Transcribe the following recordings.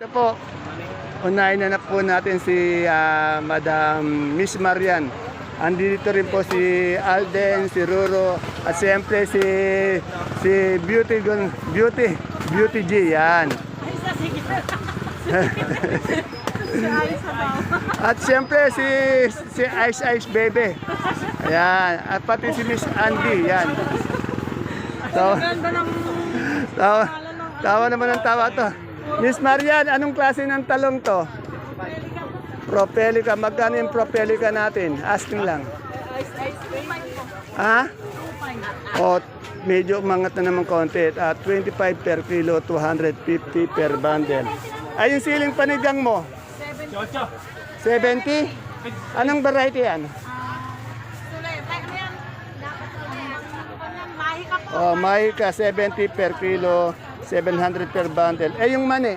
Ito po, unahin na na po natin si ah, Madam Miss Marian. Andito rin po si Alden, si Ruro, at siyempre si si Beauty Beauty Beauty G yan. At siyempre si si Ice Ice Baby. Ayan, at pati si Miss Andy, yan. Tawa, tawa, tawa naman ang tawa to. Miss Marian, anong klase ng talong to? Propelica. Magkano yung propelica natin? Asking lang. Ha? O, medyo umangat na naman konti. At 25 per kilo, 250 per bundle. Ay, yung siling panigang mo? 70? Anong variety yan? Oh, may ka 70 per kilo, 700 per bundle. Eh, yung mani?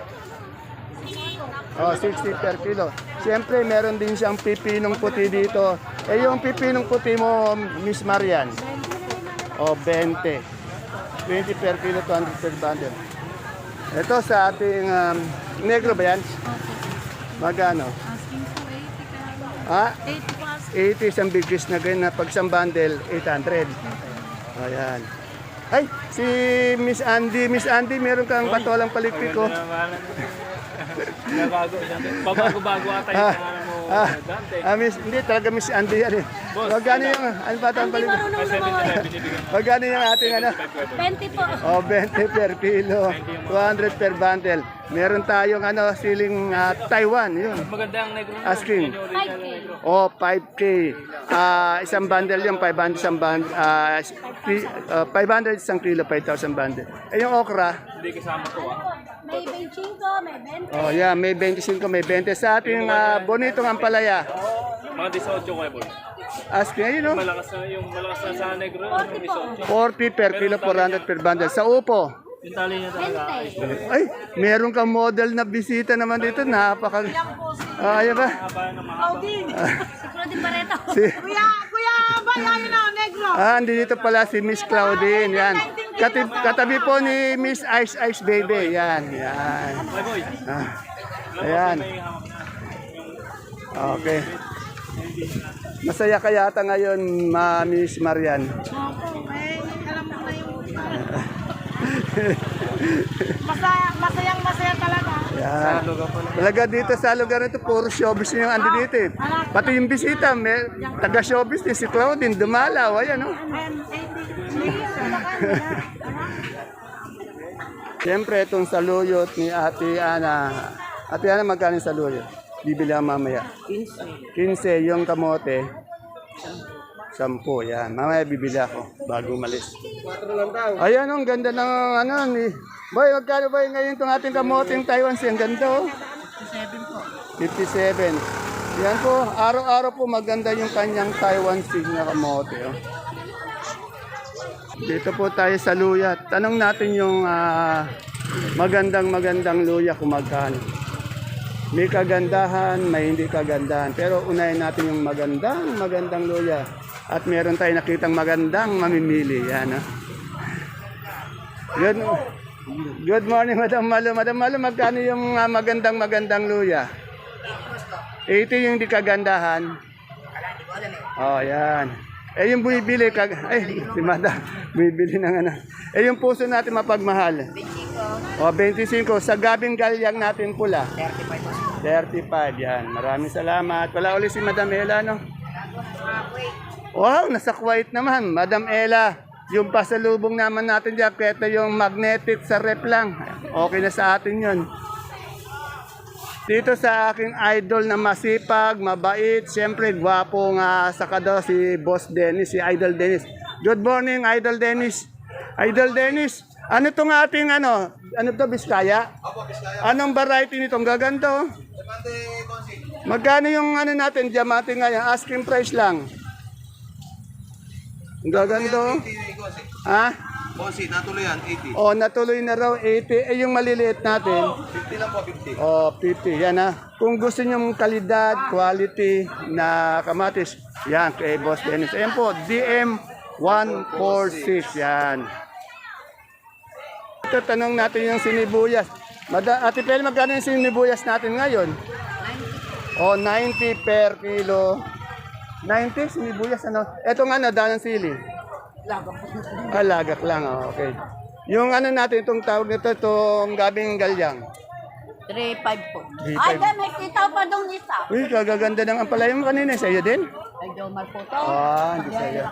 Oh, 60 per kilo. Siyempre, meron din siyang pipinong puti dito. Eh, yung pipinong puti mo, Miss Marian? Oh, 20. 20 per kilo, 200 per bundle. Ito sa ating um, negro ba yan? Magano? Asking po 80 ka. Ha? 80 po asking. 80 isang bigis na ganyan na pag isang bundle, 800. Ayan. Ay, si Miss Andy. Miss Andy, meron kang patolang palikpik ko. Nabago siya. Babago-bago ata yung Ah, pangalan mo, ah, Dante. ah, miss, hindi, talaga Miss Andy yan eh. Magkano yung, ano pa ang palikpik? Marunong lumawan. Magkano yung ating ano? 20 po. O, 20 per kilo, 200 per bundle. Meron tayong ano, siling ah, Taiwan, yun. Maganda ang negro. Asking. 5K. O, 5K. Ah, isang bundle yung 500 isang bundle. ah, ki- ah, 500 isang kilo, 5,000 bundle. Eh, yung okra, Hindi kasama to ah. May 25, may 20. oh, yeah, may 25, may 20. Sa ating ah, bonitong ampalaya, Mga 18 ko eh, boy. asking, ayun no? Malakas na yung malakas na sa negro. Yung 18. 40 per kilo, 400 per bundle. Sa upo, Yung tali niya talaga. 20. ay, meron kang model na bisita naman dito. Napaka... Ah, ayan ba? Claudine. Si Claudine Barreto. Si, Kuya, kuya, ba yan na, negro. ah, dito pala si Miss Claudine. Yan. Katib, katabi po ni Miss Ice Ice Baby. Yan, yan. Ah, ayan. Okay. Masaya ka yata ngayon, Ma Miss Marian. Opo, eh, alam mo na yung... Masaya, masayang masaya talaga. Yan. Talaga dito sa lugar na ito, puro showbiz yung andi dito eh. Pati yung bisita, may, taga showbiz din, si Claudine, dumalaw, ayan oh. Siyempre, itong saluyot ni Ate Ana. Ate Ana, magkano yung saluyot? Bibili ako mamaya. 15. 15 yung kamote. 10, yan. Mamaya bibili ako bago umalis. 4 lang daw. Ayan, oh, ang ganda ng ano ni... Boy, magkano ba ngayon itong ating kamote yung Taiwan? Ang ganda oh. 57 po. 57. Yan po, araw-araw po maganda yung kanyang Taiwan Sea na kamote. Oh. Dito po tayo sa luya. Tanong natin yung ah, magandang magandang luya kung magkano. May kagandahan, may hindi kagandahan. Pero unahin natin yung magandang magandang luya. At meron tayo nakitang magandang mamimili. Yan, ah. Good, good morning, Madam Malo. Madam Malo, magkano yung ah, magandang magandang luya? 80 yung di kagandahan. Oh, yan. Eh, yung bumibili, kag... Ay, si Madam, bumibili ng ano. Eh, yung puso natin mapagmahal. 25. O, 25. Sa gabing galyang natin pula. 35. 35, yan. Maraming salamat. Wala ulit si Madam Ella, no? Wow, nasa Kuwait naman. Madam Ella, yung pasalubong naman natin dyan, kahit na yung magnetic sa rep lang. Okay na sa atin yun. Dito sa aking idol na masipag, mabait, siyempre gwapo nga saka daw si Boss Dennis, si Idol Dennis. Good morning, Idol Dennis. Idol Dennis, ano tong ating ano? Ano to, Biskaya? Anong variety nitong gaganto? Magkano yung ano natin, diamante ngayon? Asking price lang. Ang gaganto? Ha? Bossy, natuloy yan, 80. O, natuloy na raw 80. Eh, yung maliliit natin, 50 lang po, 50. Oh, 50. Yan ha. Kung gusto niyo ng kalidad, quality na kamatis, yan kay Boss Dennis. Ayan po, DM 146. Yan. Ito, tanong natin yung sinibuyas. Mada, Ate Pel, magkano yung sinibuyas natin ngayon? O, 90 per kilo. 90 sinibuyas, ano? Ito nga, nadaan ng sili. Lagak. Ah, lagak lang, oh, okay. Yung ano natin, itong tawag nito, itong gabing galyang. 3-5 po. 3-5. Ay, dahil may kita pa dong isa. Uy, kagaganda ng ampalaya mo kanina. Sa'yo din? Ay, Jomar po to. Ah, hindi sa'yo.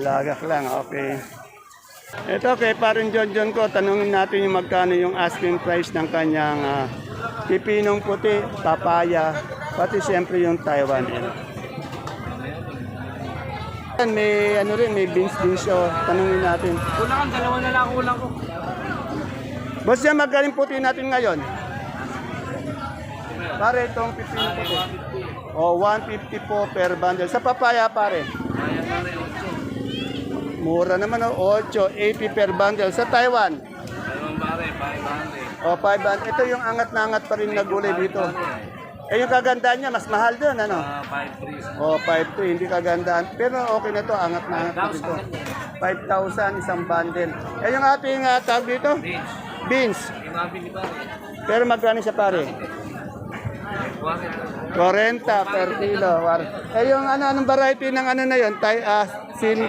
Lagak lang, okay. Ito kay parin John John ko, tanungin natin yung magkano yung asking price ng kanyang ah, pipinong puti, papaya, pati siyempre yung Taiwan. Yan, may ano rin, may beans din siya. Tanungin natin. Kulang, dalawa na lang kulang ko. Boss yan, magkaling puti natin ngayon. Pare, itong pipinong puti. O, 150 po per bundle. Sa papaya, pare. Mura naman, o. 8, 80 per bundle. Sa Taiwan. Dalawang pare, 500. O, 500. Ito yung angat na angat pa rin na gulay dito. Eh, yung kagandaan niya, mas mahal doon, ano? Ah, 5 O, 5 hindi kagandaan. Pero okay na to, angat na angat pa dito. 5,000 isang bundle. Eh, yung ating uh, tawag dito? Beans. Pare. Pero magkano siya pare? 40 per kilo. Eh yung ano anong variety ng ano na yon? Tay ah sin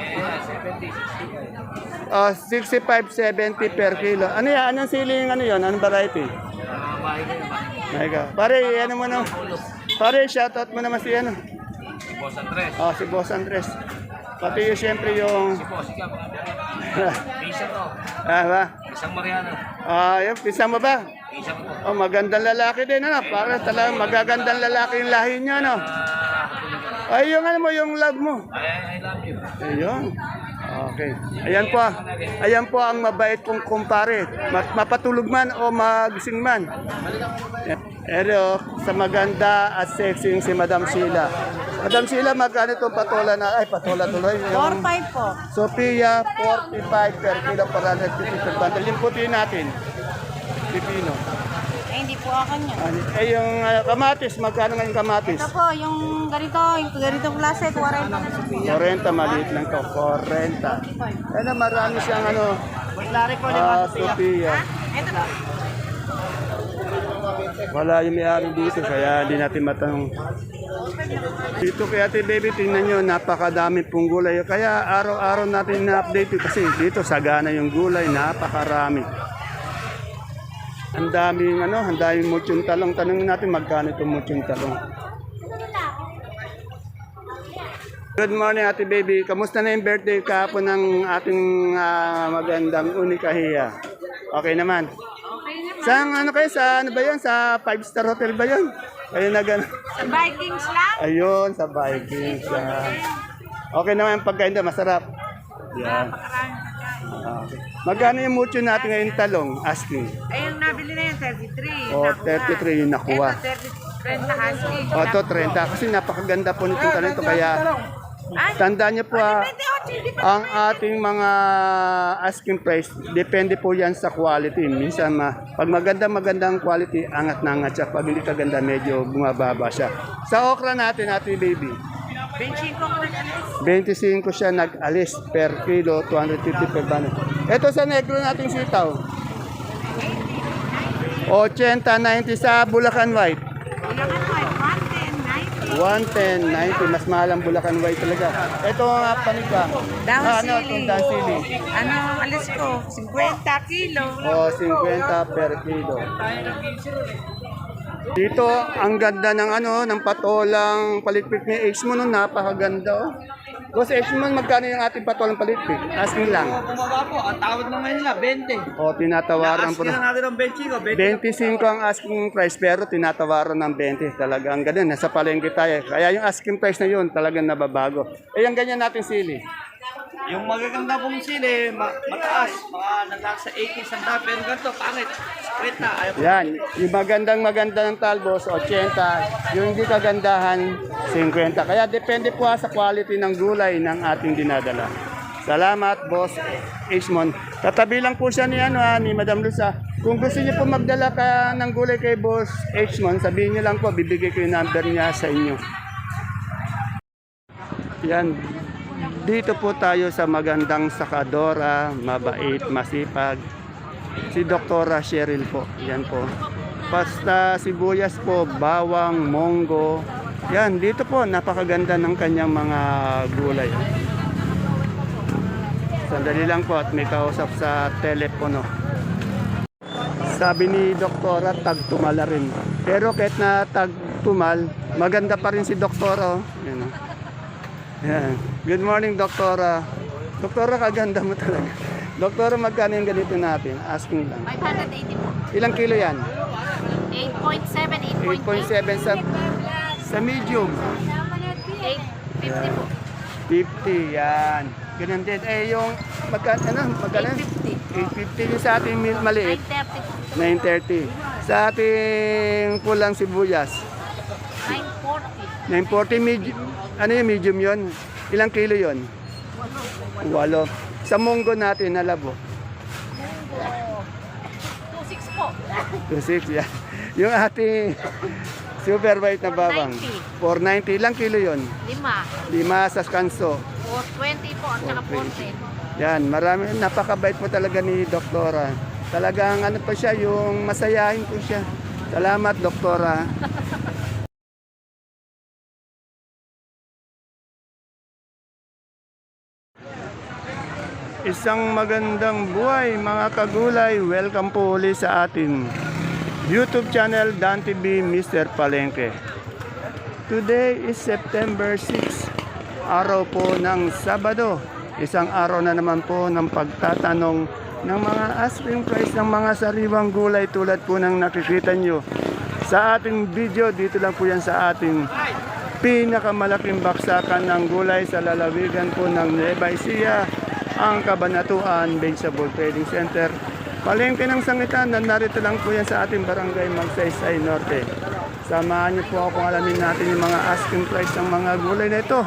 Oh, 65 70 per kilo. Ano yan? Anong siling ano yon? Anong variety? Yun. Mega. Pare, ano mo no? Pare, shoutout mo naman si ano? Boss Andres. Oh, si Boss Andres. Pati yung siyempre yung Boss, ikaw. Pisa to. ah, ba? Isang Mariano. Ah, yung pisa mo ba? Pisa ko to. Oh, magandang lalaki din ano. Para talagang magagandang lalaki yung lahi niya no. Ah, Ay, yung ano mo, yung love mo. I, I love you. Ayun. Okay. Ayan po. Ayan po ang mabait kong kumpare. Ma- mapatulog man o magising man. Pero sa maganda at sexy yung si Madam Sheila. Madam Sheila, magkano itong patola na? Ay, patola tuloy. Yung 4-5 po. Sophia, 45 per kilo para 50 per bundle. Yung puti natin. Pipino. Ako niya. Ano, Eh, yung ah, kamatis, magkano nga yung kamatis? Ito po, yung ganito, yung ganito klase, 40 na lang po. 40, maliit lang to. 40. Ano, marami siyang ano, ah, Sophia. Ito po. Wala yung may-ari dito, kaya hindi natin matanong. Dito kay Ate Baby, tingnan nyo, napakadami pong gulay. Kaya araw-araw natin na-update kasi dito sagana yung gulay, napakarami. Ang daming ano, ang daming mutyong talong. Tanongin natin magkano itong mutyong talong. Good morning Ate Baby. Kamusta na yung birthday kahapon ng ating ah, magandang Unikahiya? Okay naman. Sa ano kayo sa ano ba 'yon? Sa five star hotel ba 'yon? Kayo na gano. Sa Vikings lang? Ayun, sa Vikings. yan. Okay naman yung pagkain doon, masarap. Yan. Ah, Okay. Magkano yung mucho natin ngayon talong? Asking. Eh, yung nabili na yun, 33. O, 33 yung nakuha. Ito, 30 asking. O, ito 30. Kasi napakaganda po nitong talong ito. Kaya, Ay, tandaan niyo po ah, 28, hindi pa. ang ating mga asking price, depende po yan sa quality. Minsan, ma, pag maganda magandang quality, angat na angat siya. Pag hindi kaganda, medyo bumababa siya. Sa okra natin, ate baby, 25 ko nag-alis. 25 siya nag-alis per kilo, 250 per bano. Ito sa negro nating sitaw. 80, 90 sa Bulacan White. Ilangan mo, 110, 90. 110, 90. Mas mahal ang Bulacan White talaga. Ito nga panika. Down Ah, ano, sili. down sili. Ano ang alis ko? 50 kilo. O, 50 per kilo. Dito, ang ganda ng ano, ng patolang palitpik ni mo, no? napakaganda oh. Boss mo, magkano yung ating patolang palitpik? Asking lang. Bumaba po, ang tawad naman nila, 20. O, tinatawaran po na. natin 20 ko, 25 ang asking price pero tinatawaran ng 20. Talagang ganun. Nasa palengke tayo. Kaya yung asking price na yun talagang nababago. Eh, yung ganyan natin sili. Yung magaganda pong sili, ma- mataas, mga nasa 80 sanda, pero ganito, pangit. Straight na, ayaw Yan. Yung magandang maganda ng talbos, 80. Yung hindi kagandahan, 50. Kaya depende po sa quality ng gulay ng ating dinadala. Salamat, Boss Ismon. Tatabi lang po siya ni, ano, ah, ni Madam Lusa. Kung gusto niyo po magdala ka ng gulay kay Boss Ismon, sabihin niyo lang po, bibigay ko yung number niya sa inyo. Yan. Dito po tayo sa magandang sakadora, mabait, masipag. si Doktora Cheryl po. Yan po. Pasta sibuyas po, bawang, monggo. Yan, dito po, napakaganda ng kanyang mga gulay. Sandali lang po at may kausap sa telepono. Sabi ni Doktora, tagtumala rin. Pero kahit na tagtumal, maganda pa rin si Doktora. Oh. Yan, oh. Yan. Good morning, Doktora. Doktora, kaganda mo talaga. Doktora, magkano yung ganito natin? Asking lang. 580 po. Ilang kilo yan? 8.7, 8.7 sa, sa medium. 8.50 po. 50, yan. Ganun din. Eh, yung magkano, ano, magkano? 850 yung sa ating maliit. 9.30 po. 930. Sa ating pulang sibuyas. 9.40. 940 medium. Ano yung medium yon? Ilang kilo yon? Walo. Sa munggo natin na labo. 2.6 po. 26 yan. Yung ating super white na bawang. 490. Ilang kilo yon? 5. Lima sa kanso. 4.20 po at saka 40. Yan, marami, napakabait po talaga ni Doktora. Talagang ano pa siya, yung masayahin po siya. Salamat, Doktora. Isang magandang buhay mga kagulay. Welcome po uli sa atin YouTube channel Dan TV Mr. Palengke. Today is September 6, araw po ng Sabado. Isang araw na naman po ng pagtatanong ng mga asking price ng mga sariwang gulay tulad po ng nakikita nyo sa ating video. Dito lang po yan sa ating pinakamalaking baksakan ng gulay sa lalawigan po ng Nueva Ecija, ang Kabanatuan Vegetable Trading Center. Palengke ng sangitan na narito lang po yan sa ating barangay Magsaysay Norte. Samahan niyo po ako alamin natin yung mga asking price ng mga gulay na ito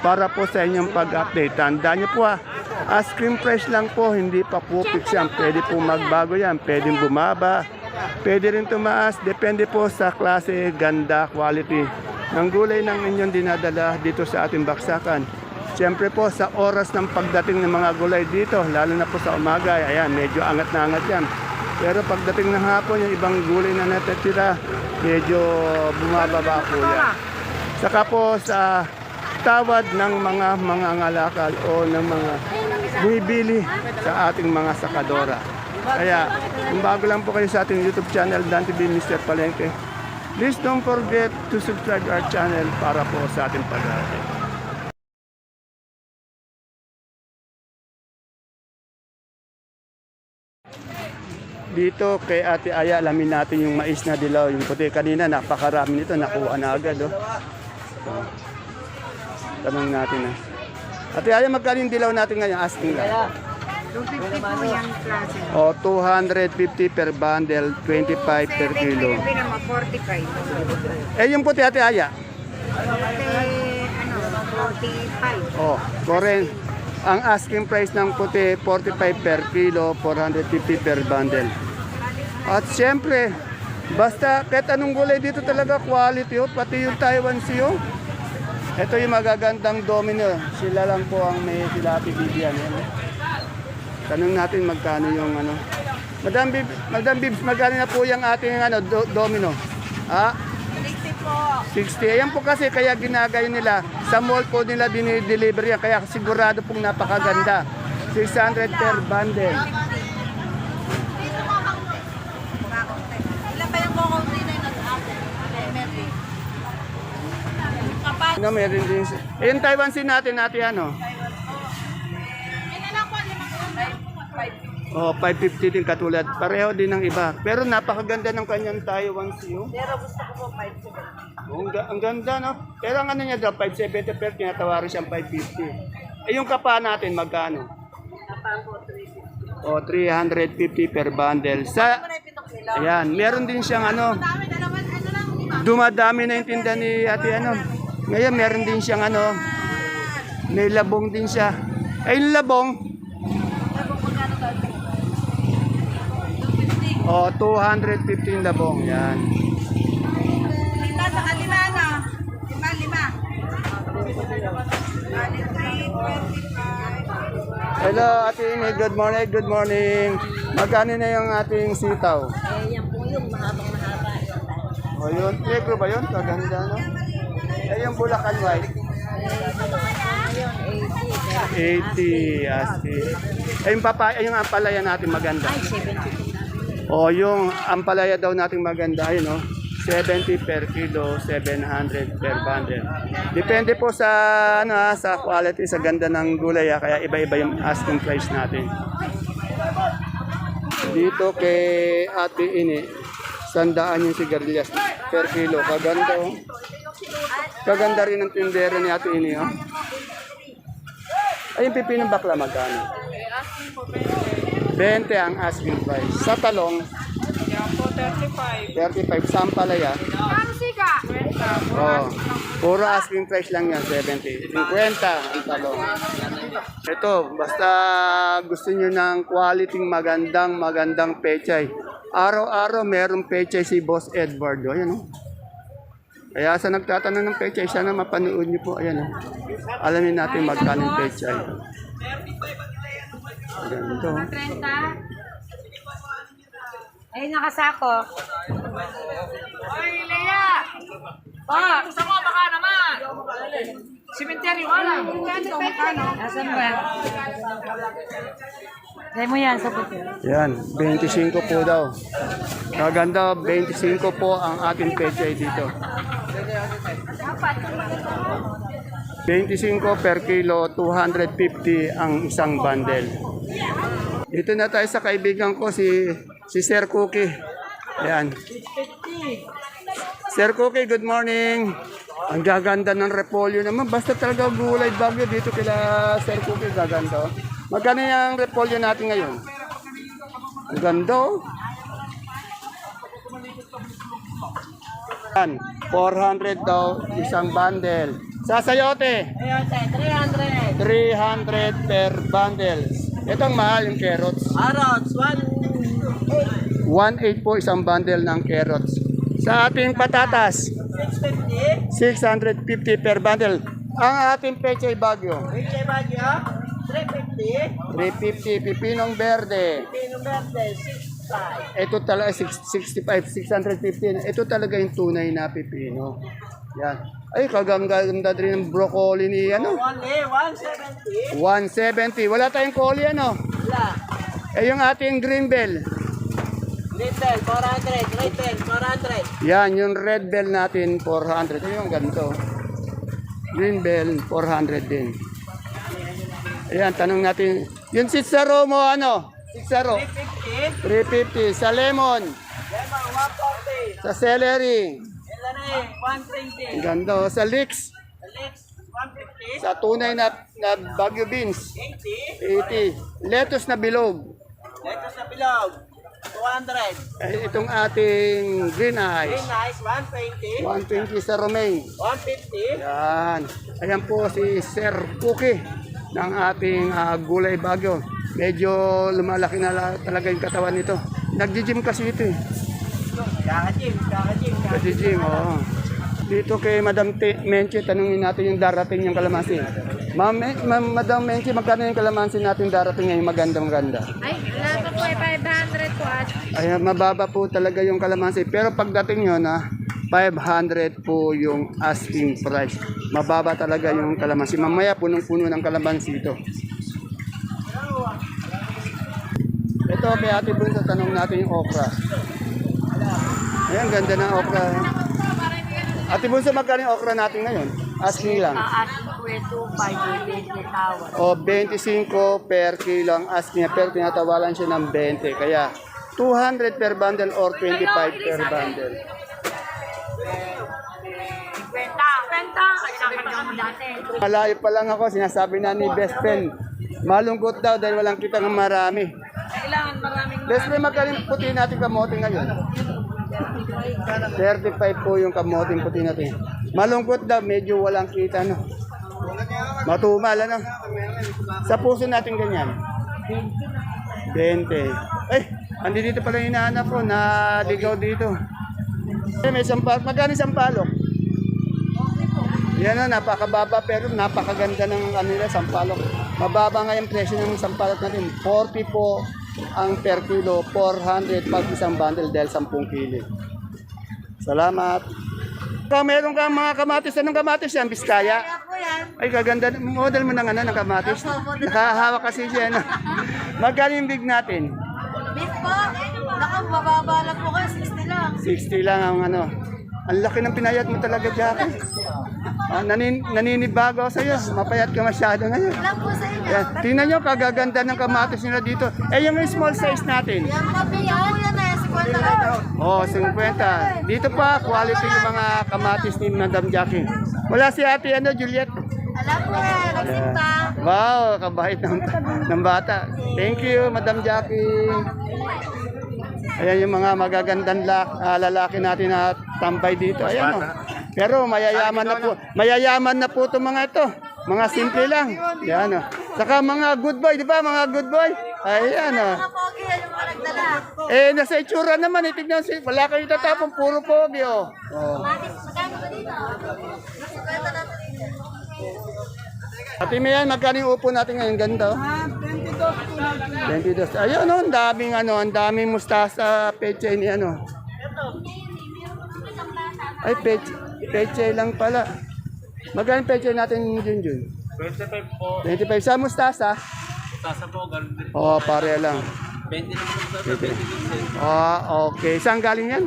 para po sa inyong pag-update. Tandaan niyo po ah, asking price lang po, hindi pa po fix yan. Pwede po magbago yan, pwedeng bumaba, pwede rin tumaas, depende po sa klase, ganda, quality ng gulay ng inyong dinadala dito sa ating baksakan. Siyempre po sa oras ng pagdating ng mga gulay dito, lalo na po sa umaga, ayan, medyo angat na angat yan. Pero pagdating ng hapon, yung ibang gulay na natitira, medyo bumababa po yan. Saka po sa tawad ng mga mga ngalakal o ng mga bumibili sa ating mga sakadora. Kaya, kung bago lang po kayo sa ating YouTube channel, Dan TV Mr. Palengke, please don't forget to subscribe our channel para po sa ating pag-aaral. Dito kay Ate Aya, alamin natin yung mais na dilaw, yung puti. Kanina napakarami nito, nakuha na agad. Oh. Oh. Tanong natin na. Ate Aya, magkano yung dilaw natin ngayon? Asking lang. 250 po yung klase. O, 250 per bundle, 25 per kilo. naman 45. Eh, yung puti Ate Aya? ano, 45. O, koren. Ang asking price ng puti, 45 per kilo, 450 per bundle. At siyempre, basta kahit anong gulay dito talaga quality, oh, pati yung Taiwan Sea. oh. Ito yung magagandang domino. Sila lang po ang may silati bibigyan. Yan. Tanong natin magkano yung ano. Madam Bib, Madam Bibs, magkano na po yung ating ano, do- domino? Ha? 60 po. 60. Ayan po kasi kaya ginagayo nila. Sa mall po nila dinideliver yan. Kaya sigurado pong napakaganda. 600 per bundle. No, meron din. yung Taiwan Sea natin, natin ano? Oh, 550 din katulad. Pareho din ng iba. Pero napakaganda ng kanyang Taiwan Sea. oh. Pero gusto ko po 5 Oh, ang, ga- ang ganda, no? Pero ang ano niya daw, 570 pero tinatawaran siyang 550. Eh, yung kapa natin, magkano? O, 350 per bundle. Sa, ayan, meron din siyang ano, dumadami na yung tinda ni ate ano. Ngayon, meron din siyang ano, may labong din siya. Yung labong, o, 250 yung labong, yan. Lima sa kalima na. Lima, lima. Hello, Ate Ine. Good morning. Good morning. Magkano na yung ating sitaw? Eh, yan po yung mahabang mahaba. O yun, negro ba yun? Kaganda, no? Eh, yung Bulacan White. Ngayon, 80, 80. asti. Eh, yung papaya, yung ampalaya natin maganda. Ay, 70. O, yung ampalaya daw natin maganda, ayun, no? 70 per kilo, 700 per bundle. Depende po sa ano ah, sa quality, sa ganda ng gulay ah, kaya iba-iba yung asking price natin. Dito kay Ate Ini, sandaan yung sigarilyas per kilo. Kaganda oh. Kaganda rin ang tindera ni Ate Ini oh. Ay, yung pipinong bakla magkano? 20 ang asking price. Sa talong, 35. 35. Sampalaya. Oh. Puro asking price lang yan, 70. 50 ang talong. Ito, basta gusto nyo ng quality magandang, magandang pechay. Araw-araw merong pechay si Boss Edward. Ayan o. Kaya sa nagtatanong ng pechay, sana mapanood nyo po. Ayan o. Alamin natin magkano pechay. Ganito. 30. Ay, nakasako. Oy, Lea! Pa! Gusto mo, baka naman! Cemetery, wala. Asan ba? Dahil mo yan sa puti. Yan, 25 po daw. Kaganda, 25 po ang ating pechay dito. 25 per kilo, 250 ang isang bundle. Dito na tayo sa kaibigan ko, si, si Sir Cookie. Yan. Sir Cookie, good morning. Ang gaganda ng repolyo naman. Basta talaga gulay bagyo dito kila Sir Cookie, gaganda. oh. Magkano yung repolyo natin ngayon? Ang ganda. Yan, 400 daw isang bundle. Sa sayote, 300. 300 per bundle. Ito ang mahal yung carrots. Arrows, 1.8 po isang bundle ng carrots. Sa ating patatas, 650 per bundle. Ang ating pechay bagyo, 350. 350 pipinong verde. Pino verde, 65. Ito talaga 665, 650. Ito talaga yung tunay na pipino. Yan. Ay, kaganda rin ng broccoli ni ano. Only 170. 170. Wala tayong coli ano. Wala. Eh yung ating green bell. Little, 400. Little, 400. Yan, yung red bell natin 400. Ito yung ganito. Green bell 400 din. Ayan, tanong natin. Yung sitsaro mo ano? Sitsaro. 50. 350. Sa lemon. Lemon, 140. Sa celery. Elane, 120. Ang ganda. oh. Sa leeks. Alex, 150. Sa tunay na, na Baguio beans. 80. 80. Lettuce na bilog. Lettuce na bilog, 200. Eh, itong ating green Green eyes. nice, 120. 120 sa romaine. 150. Yan. Ayan po si Sir Cookie ng ating ah, gulay bagyo. Medyo lumalaki na la- talaga yung katawan nito. Nagji-gym kasi ito eh. Kaka-gym, kaka-gym, kaka Nagji-gym, oo. Dito kay Madam T- Menche, tanungin natin yung darating yung kalamansi. Ma'am, Ma'am- Madam Menche, magkano yung kalamansi natin darating ngayon? Magandang ganda. Ay, wala pa po eh, 500 po at Ay, mababa po talaga yung kalamansi. Pero pagdating nyo na, 500 po yung asking price. Mababa talaga yung kalamansi. Mamaya punong-puno ng kalamansi ito. Ito kay Ate Bunso, tanong natin yung okra. Ayan, ganda ng okra. Ate Bunso, magkano yung okra natin ngayon? Asking lang. Asking ko 2.5 tawad. O 25 per kilo ang asking niya, pero tinatawalan siya ng 20. Kaya 200 per bundle or 25 per bundle. 50. 50. Nakakita mo dati. Malayo pa lang ako, sinasabi na ni best friend. Malungkot daw dahil walang kita ng marami. kailangan maraming Best friend, magkano yung puti natin kamote ngayon? 35 po yung kamote puti natin. Malungkot daw, medyo walang kita, no? Matumal, ano? Sa puso natin ganyan. 20. Ay, andi dito pala yung hinahanap ko, naligaw dito. May sampalok. Magkano sampalok? Yan na, napakababa pero napakaganda ng ano nila, sampalok. Mababa nga yung presyo ng sampalok natin. 40 po ang per kilo 400 pag isang bundle dahil 10 kilo. Salamat. Kung meron kang mga kamatis, anong kamatis yan? Biskaya? Ay, kaganda. Model mo ng ano, ng kamatis. Nakahawak kasi siya. No? Magkano yung big natin? Beef po. Naku, mababa lang po kayo. 60 lang. 60 lang ang ano. Ang laki ng pinayat mo talaga, Jackie. Ah, nanin, naninibago ako sa'yo. Mapayat ka masyado ngayon. Lang po sa inyo. Yan. Tingnan nyo, kagaganda ng kamatis nila dito. Eh, yung small size natin. Po yan. Yan na. 50 lang. Oh, 50. Dito pa, quality yung mga kamatis ni Madam Jackie. Wala si ate, ano, Juliet. Alam po. Nagsimpa. Wow, kabait ng, ng bata. Thank you, Madam Jackie. Ayan yung mga magagandang la, ah, lalaki natin na tambay dito. Ayan oh. Pero mayayaman na po. Mayayaman na po itong mga ito. Mga simple lang. Yan oh. Saka mga good boy, di ba? Mga good boy. Ayan oh. Mga pogi yan yung mga nagdala. Eh, nasa itsura naman. Eh, tignan si, wala kayo tatapon. Puro pogi oh. oh. Magkano ba dito? 50 natin dito. Ate Mayan, magkano yung upo natin ngayon? Ganda oh. 22 22. Ayun oh, ang daming ano, ang daming mustasa, peche ni ano. Ay, peche, peche lang pala. Magkano yung peche natin, Junjun? 25 po. 25 sa mustasa? Tasa po, ganun din. Oo, oh, pare lang. 20 naman po sa 20 Ah, okay. Saan galing yan?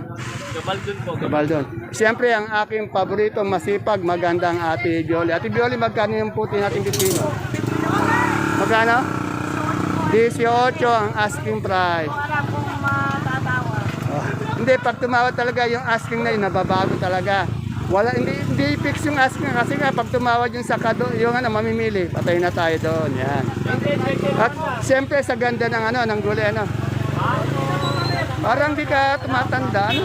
Gabal dun po. Kabaldon. Siyempre, ang aking paborito, masipag, magandang Ate Bioli. Ate Bioli, magkano yung puti nating pipino? Magkano? 18 ang asking price. Wala pong matatawa. Oh, hindi, pag tumawad talaga yung asking na yun, nababago talaga. Wala, hindi, hindi fix yung asking kasi nga pag tumawad yung sakado, yung ano, mamimili, patay na tayo doon. Yan. At siyempre sa ganda ng ano, ng gulay, ano. Parang di ka tumatanda, ano?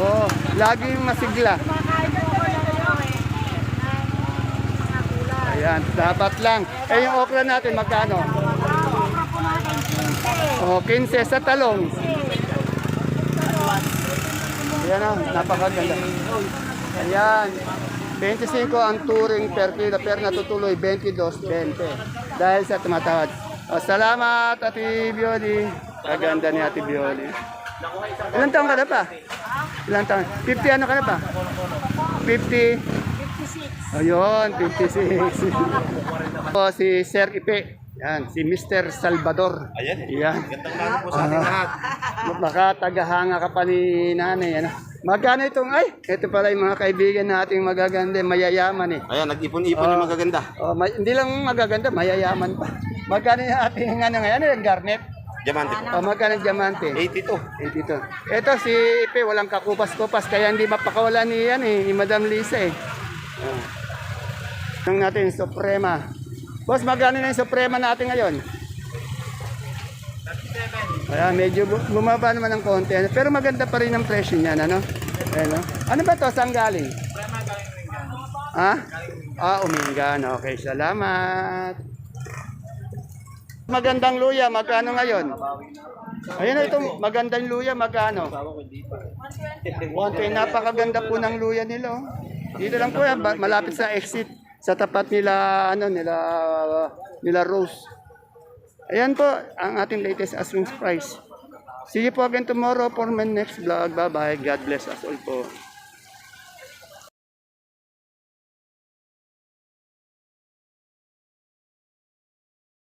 Oo, laging masigla. Ayan, dapat lang. Eh, yung okra natin, magkano? Oh, 15 sa talong. Ayan na, napakaganda. Ayan. 25 ang touring per kilo, pero natutuloy 22-20. Dahil sa tumatawad. O, salamat, Ate Bioli. Kaganda ni Ate Bioli. Ilan taon ka na pa? Ilan taon? 50 ano ka na pa? 50? 56. Ayun, 56. o, si Sir Ipe. Yan, si Mr. Salvador. Ayan. Yan. Gandang lalo po sa ating lahat. Baka tagahanga ka pa ni nanay. Ano? Magkano itong, ay, ito pala yung mga kaibigan nating magaganda, mayayaman eh. Ayan, nag-ipon-ipon yung magaganda. Oh, may, hindi lang magaganda, mayayaman pa. Magkano yung ating ano ngayon, ano yung garnet? Diamante po. O magkano yung diamante? 82. 82. Ito si Ipe, walang kakupas-kupas, kaya hindi mapakawala ni, yan, eh, ni Madam Lisa eh. Oh. Tingnan natin, Suprema. Boss, magkano na yung Suprema natin ngayon? Ayan, medyo bu- bumaba naman ng konti. ano, Pero maganda pa rin ang presyo niyan, ano? Ayan, no? Ano ba to? Saan galing? Ha? Ah, Umingan. Okay, salamat. Magandang luya, magkano ngayon? Ayun na itong magandang luya, magkano? 120. Napakaganda po ng luya nila. oh. Dito lang po yan, malapit sa exit. Sa tapat nila, ano, nila, nila Rose. Ayan po, ang ating latest asking price. See you po again tomorrow for my next vlog. Bye-bye. God bless us all po.